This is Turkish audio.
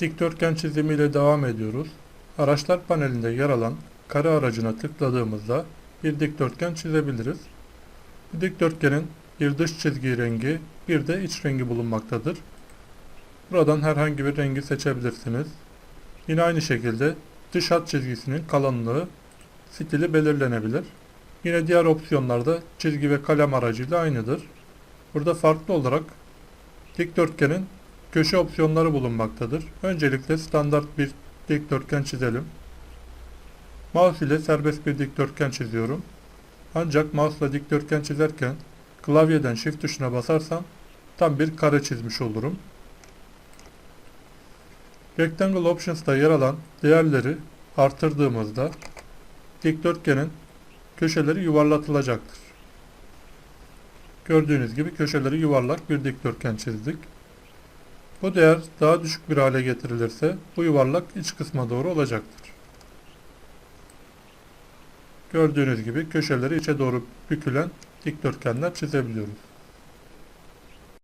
Dikdörtgen çizimiyle devam ediyoruz. Araçlar panelinde yer alan kare aracına tıkladığımızda bir dikdörtgen çizebiliriz. Bu dikdörtgenin bir dış çizgi rengi, bir de iç rengi bulunmaktadır. Buradan herhangi bir rengi seçebilirsiniz. Yine aynı şekilde dış hat çizgisinin kalınlığı, stili belirlenebilir. Yine diğer opsiyonlarda çizgi ve kalem aracıyla aynıdır. Burada farklı olarak dikdörtgenin köşe opsiyonları bulunmaktadır. Öncelikle standart bir dikdörtgen çizelim. Mouse ile serbest bir dikdörtgen çiziyorum. Ancak mouse ile dikdörtgen çizerken klavyeden shift tuşuna basarsam tam bir kare çizmiş olurum. Rectangle Options'ta yer alan değerleri artırdığımızda dikdörtgenin köşeleri yuvarlatılacaktır. Gördüğünüz gibi köşeleri yuvarlak bir dikdörtgen çizdik. Bu değer daha düşük bir hale getirilirse bu yuvarlak iç kısma doğru olacaktır. Gördüğünüz gibi köşeleri içe doğru bükülen dikdörtgenler çizebiliyoruz.